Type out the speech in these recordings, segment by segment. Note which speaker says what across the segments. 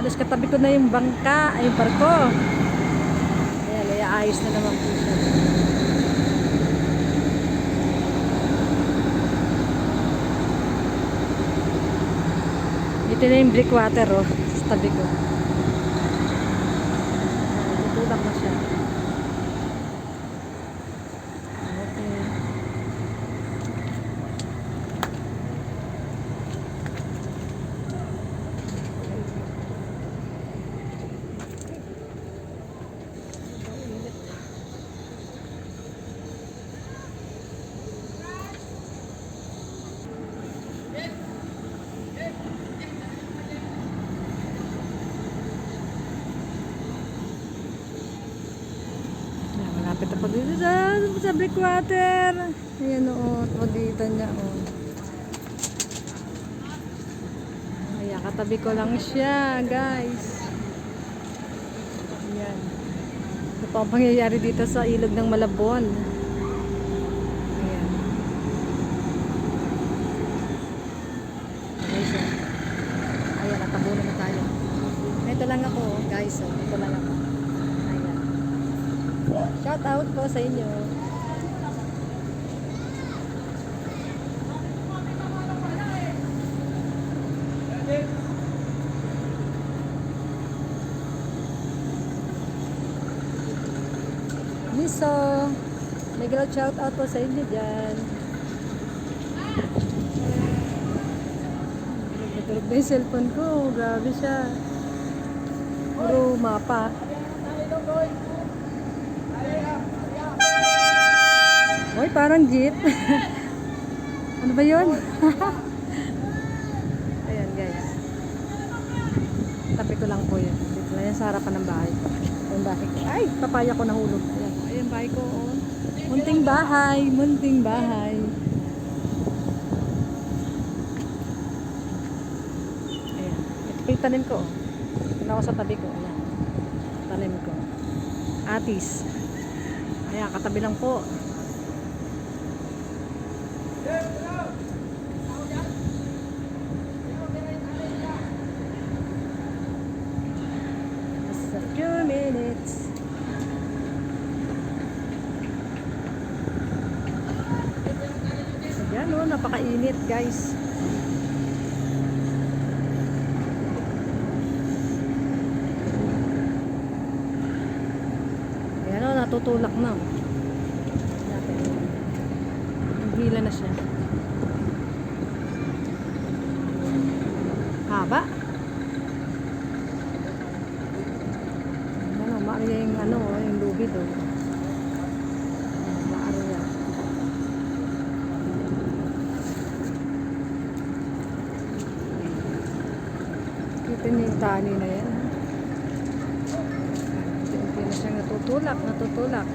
Speaker 1: Halos katabi ko na yung bangka, ay yung barko. Ayan, ay ayos na naman po siya. Ito na yung breakwater oh, sa tabi ko. Tutulak na siya. Na po dito sa, sa breakwater. Ayan o, oh, dito niya o. Ayan, katabi ko lang siya, guys. Ayan. Ito po ang pangyayari dito sa ilog ng Malabon. Ayan. Ayan siya. Ayan, natabunan na tayo. Ito lang ako, guys. Oh. Ito lang ako. Shout out po sa inyo. Miso, Miguel shout out po sa inyo dyan. Natulog na yung cellphone ko. Grabe siya. Puro mapa. Hoy, parang jeep. ano ba yun? Ayan, guys. Tabi ko lang po yun. Dito lang yan sa harapan ng bahay. Yung bahay ko. Ay, papaya ko nahulog. Ayan, ayan bahay ko. Oh. Munting bahay, munting bahay. Ayan. Ito yung tanim ko. oh. Ito ako sa tabi ko. Ayan. Tanim ko. Atis. Ayan, katabi lang po. Just a few minutes. Ayan o, napakainit guys. Ayan o, natutulak na. Naghila na siya. Haba. Ano, maari yung ano, yung lubid oh. Maari yan. Kita niyo yung tali na yan. Hindi na siya natutulak, natutulak.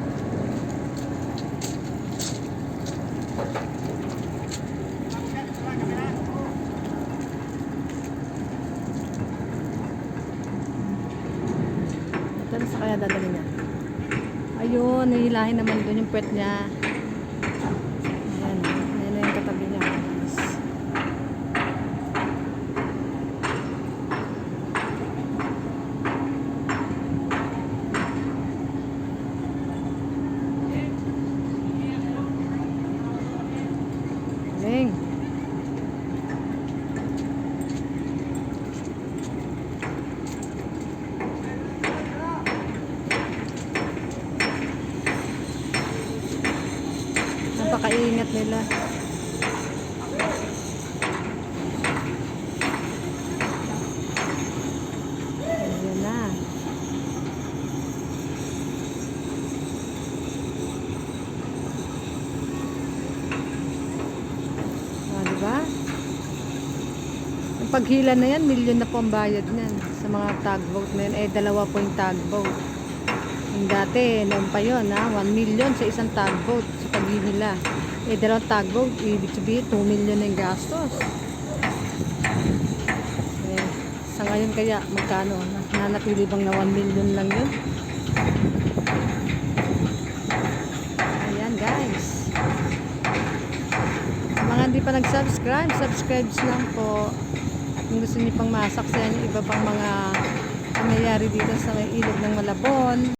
Speaker 1: Ito na sa kaya dadali niya. Ayun, nahilahin naman doon yung puwet niya. Ayan, ayan na yung katabi niya. guys. Galing. Napakaingat nila. Ayan na. Ah, di ba? Ang paghila na yan, milyon na po ang bayad niyan sa mga tugboat na yan. Eh, dalawa po yung tugboat. Yung dati, noon pa yun, ha? 1 million sa isang tugboat sa paghihila. Eh, dalawang tugboat, ibig sabihin, 2 million na yung gastos. Eh, sa ngayon kaya, magkano? Nanatili bang na 1 million lang yun? Ayan, guys. Mga hindi pa nag-subscribe, subscribe lang po. Kung gusto niyo pang masaksiyan yung iba pang mga nangyayari dito sa may ilog ng Malabon.